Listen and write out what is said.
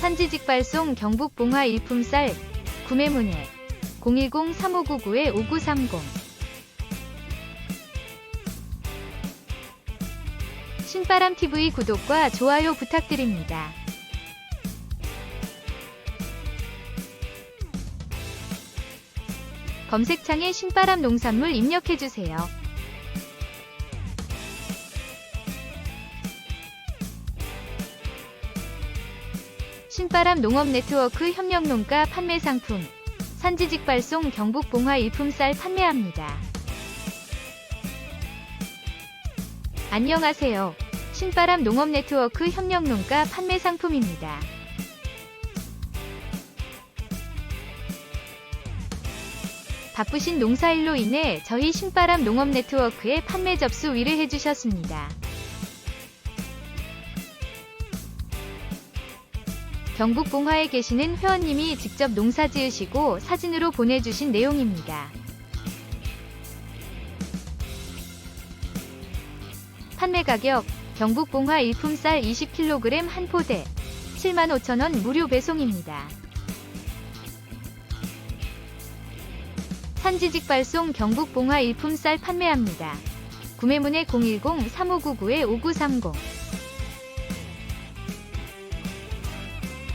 산지 직발송 경북 봉화 일품 쌀 구매 문의 010-3599-5930 신바람TV 구독과 좋아요 부탁드립니다. 검색창에 신바람 농산물 입력해주세요. 신바람 농업 네트워크 협력농가 판매 상품 산지직 발송 경북 봉화 일품쌀 판매합니다. 안녕하세요. 신바람 농업 네트워크 협력농가 판매 상품입니다. 바쁘신 농사일로 인해 저희 신바람 농업 네트워크에 판매 접수 의뢰해 주셨습니다. 경북 봉화에 계시는 회원님이 직접 농사 지으시고 사진으로 보내주신 내용입니다. 판매 가격 경북 봉화 일품 쌀 20kg 한 포대 75,000원 무료 배송입니다. 산지직 발송 경북 봉화 일품 쌀 판매합니다. 구매문의 010-3599-5930